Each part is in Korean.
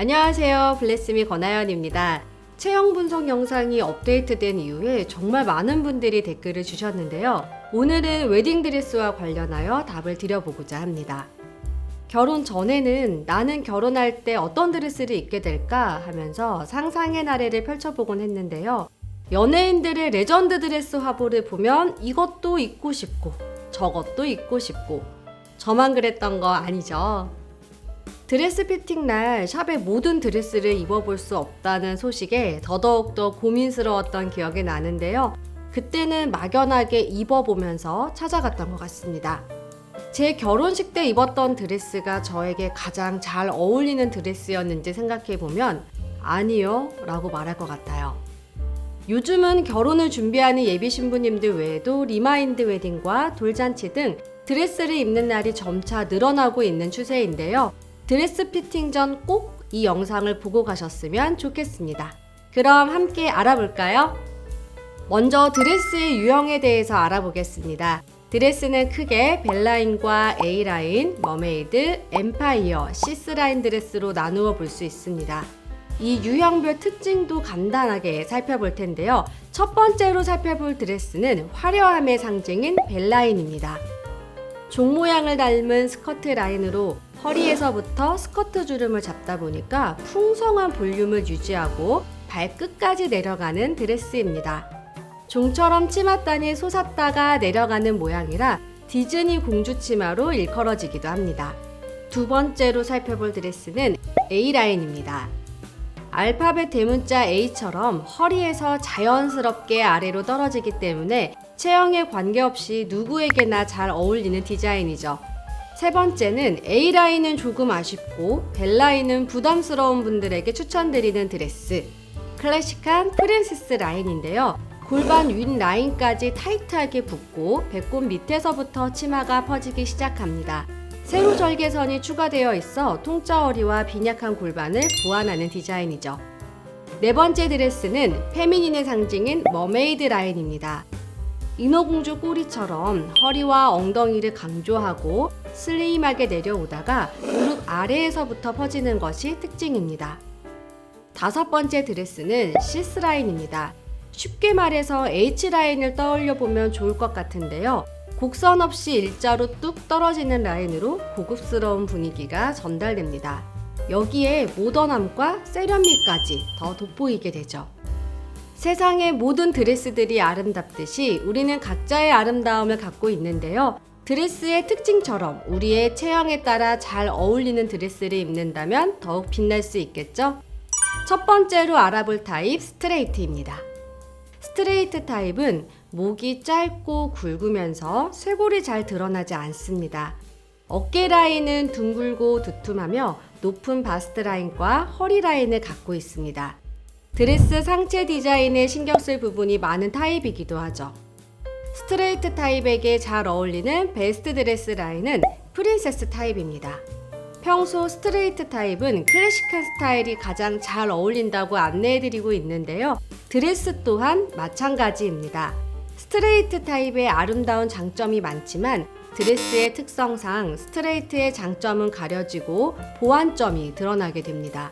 안녕하세요. 블레스미 권하연입니다. 체형 분석 영상이 업데이트된 이후에 정말 많은 분들이 댓글을 주셨는데요. 오늘은 웨딩드레스와 관련하여 답을 드려보고자 합니다. 결혼 전에는 나는 결혼할 때 어떤 드레스를 입게 될까 하면서 상상의 나래를 펼쳐보곤 했는데요. 연예인들의 레전드 드레스 화보를 보면 이것도 입고 싶고 저것도 입고 싶고 저만 그랬던 거 아니죠? 드레스 피팅 날 샵의 모든 드레스를 입어볼 수 없다는 소식에 더더욱더 고민스러웠던 기억이 나는데요. 그때는 막연하게 입어보면서 찾아갔던 것 같습니다. 제 결혼식 때 입었던 드레스가 저에게 가장 잘 어울리는 드레스였는지 생각해보면 아니요 라고 말할 것 같아요. 요즘은 결혼을 준비하는 예비 신부님들 외에도 리마인드 웨딩과 돌잔치 등 드레스를 입는 날이 점차 늘어나고 있는 추세인데요. 드레스 피팅 전 꼭 이 영상을 보고 가셨으면 좋겠습니다. 그럼 함께 알아볼까요? 먼저 드레스의 유형에 대해서 알아보겠습니다. 드레스는 크게 벨라인과 A라인, 머메이드, 엠파이어, 시스라인 드레스로 나누어 볼 수 있습니다. 이 유형별 특징도 간단하게 살펴볼 텐데요. 첫 번째로 살펴볼 드레스는 화려함의 상징인 벨라인입니다. 종 모양을 닮은 스커트 라인으로 허리에서부터 스커트 주름을 잡다 보니까 풍성한 볼륨을 유지하고 발끝까지 내려가는 드레스입니다. 종처럼 치맛단이 솟았다가 내려가는 모양이라 디즈니 공주 치마로 일컬어지기도 합니다. 두 번째로 살펴볼 드레스는 A라인입니다. 알파벳 대문자 A처럼 허리에서 자연스럽게 아래로 떨어지기 때문에 체형에 관계없이 누구에게나 잘 어울리는 디자인이죠. 세 번째는 A라인은 조금 아쉽고 벨라인은 부담스러운 분들에게 추천드리는 드레스. 클래식한 프린세스 라인인데요. 골반 윗 라인까지 타이트하게 붙고 배꼽 밑에서부터 치마가 퍼지기 시작합니다. 세로 절개선이 추가되어 있어 통짜 허리와 빈약한 골반을 보완하는 디자인이죠. 네 번째 드레스는 페미닌의 상징인 머메이드 라인입니다. 인어공주 꼬리처럼 허리와 엉덩이를 강조하고 슬림하게 내려오다가 무릎 아래에서부터 퍼지는 것이 특징입니다. 다섯 번째 드레스는 시스라인입니다. 쉽게 말해서 H라인을 떠올려 보면 좋을 것 같은데요. 곡선 없이 일자로 뚝 떨어지는 라인으로 고급스러운 분위기가 전달됩니다. 여기에 모던함과 세련미까지 더 돋보이게 되죠. 세상의 모든 드레스들이 아름답듯이 우리는 각자의 아름다움을 갖고 있는데요. 드레스의 특징처럼 우리의 체형에 따라 잘 어울리는 드레스를 입는다면 더욱 빛날 수 있겠죠? 첫 번째로 알아볼 타입 스트레이트입니다. 스트레이트 타입은 목이 짧고 굵으면서 쇄골이 잘 드러나지 않습니다. 어깨 라인은 둥글고 두툼하며 높은 바스트 라인과 허리 라인을 갖고 있습니다. 드레스 상체 디자인에 신경 쓸 부분이 많은 타입이기도 하죠. 스트레이트 타입에게 잘 어울리는 베스트 드레스 라인은 프린세스 타입입니다. 평소 스트레이트 타입은 클래식한 스타일이 가장 잘 어울린다고 안내해드리고 있는데요. 드레스 또한 마찬가지입니다. 스트레이트 타입의 아름다운 장점이 많지만 드레스의 특성상 스트레이트의 장점은 가려지고 보완점이 드러나게 됩니다.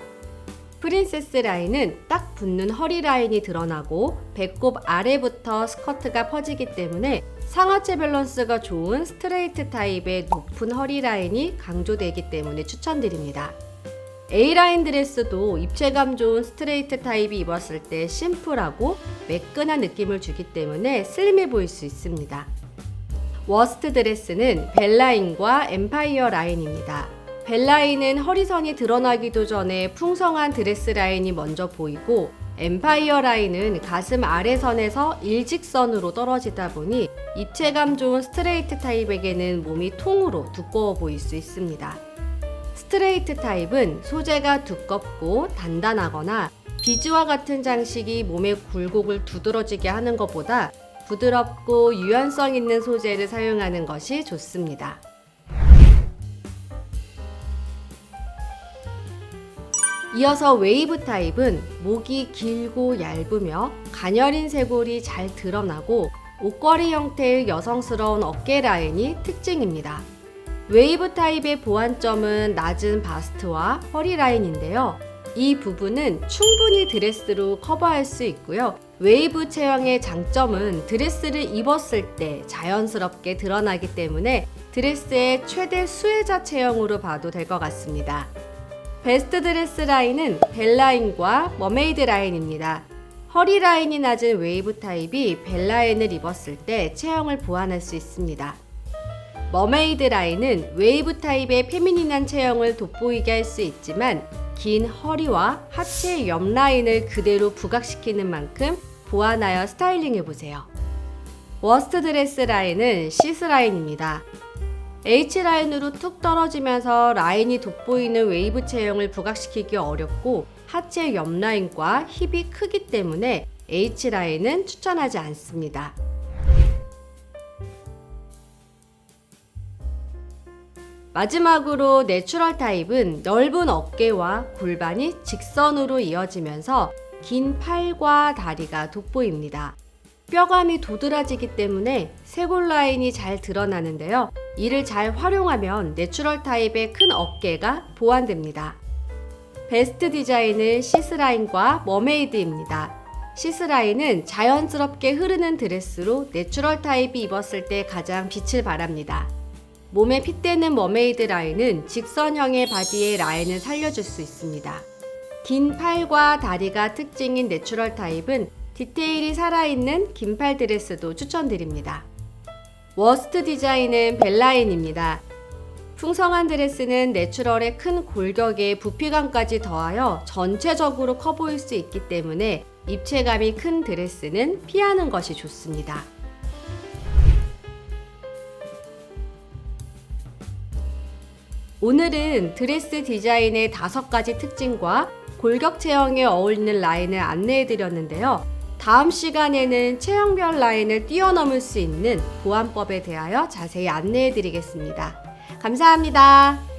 프린세스 라인은 딱 붙는 허리 라인이 드러나고 배꼽 아래부터 스커트가 퍼지기 때문에 상하체 밸런스가 좋은 스트레이트 타입의 높은 허리 라인이 강조되기 때문에 추천드립니다. A라인 드레스도 입체감 좋은 스트레이트 타입이 입었을 때 심플하고 매끈한 느낌을 주기 때문에 슬림해 보일 수 있습니다. 워스트 드레스는 벨라인과 엠파이어 라인입니다. 벨라인은 허리선이 드러나기도 전에 풍성한 드레스 라인이 먼저 보이고 엠파이어 라인은 가슴 아래선에서 일직선으로 떨어지다 보니 입체감 좋은 스트레이트 타입에게는 몸이 통으로 두꺼워 보일 수 있습니다. 스트레이트 타입은 소재가 두껍고 단단하거나 비즈와 같은 장식이 몸의 굴곡을 두드러지게 하는 것보다 부드럽고 유연성 있는 소재를 사용하는 것이 좋습니다. 이어서 웨이브 타입은 목이 길고 얇으며 가녀린 쇄골이 잘 드러나고 옷걸이 형태의 여성스러운 어깨 라인이 특징입니다. 웨이브 타입의 보완점은 낮은 바스트와 허리 라인인데요. 이 부분은 충분히 드레스로 커버할 수 있고요. 웨이브 체형의 장점은 드레스를 입었을 때 자연스럽게 드러나기 때문에 드레스의 최대 수혜자 체형으로 봐도 될 것 같습니다. 베스트 드레스 라인은 벨 라인과 머메이드 라인입니다. 허리 라인이 낮은 웨이브 타입이 벨 라인을 입었을 때 체형을 보완할 수 있습니다. 머메이드 라인은 웨이브 타입의 페미닌한 체형을 돋보이게 할 수 있지만 긴 허리와 하체 옆 라인을 그대로 부각시키는 만큼 보완하여 스타일링 해 보세요. 워스트 드레스 라인은 시스 라인입니다. H 라인으로 툭 떨어지면서 라인이 돋보이는 웨이브 체형을 부각시키기 어렵고 하체 옆 라인과 힙이 크기 때문에 H 라인은 추천하지 않습니다. 마지막으로 내추럴 타입은 넓은 어깨와 골반이 직선으로 이어지면서 긴 팔과 다리가 돋보입니다. 뼈감이 도드라지기 때문에 쇄골 라인이 잘 드러나는데요. 이를 잘 활용하면 내추럴 타입의 큰 어깨가 보완됩니다. 베스트 디자인은 시스라인과 머메이드입니다. 시스라인은 자연스럽게 흐르는 드레스로 내추럴 타입이 입었을 때 가장 빛을 발합니다. 몸에 핏대는 머메이드 라인은 직선형의 바디의 라인을 살려줄 수 있습니다. 긴 팔과 다리가 특징인 내추럴 타입은 디테일이 살아있는 긴팔 드레스도 추천드립니다. 워스트 디자인은 벨라인입니다. 풍성한 드레스는 내추럴의 큰 골격에 부피감까지 더하여 전체적으로 커 보일 수 있기 때문에 입체감이 큰 드레스는 피하는 것이 좋습니다. 오늘은 드레스 디자인의 다섯 가지 특징과 골격 체형에 어울리는 라인을 안내해 드렸는데요. 다음 시간에는 체형별 라인을 뛰어넘을 수 있는 보완법에 대하여 자세히 안내해 드리겠습니다. 감사합니다.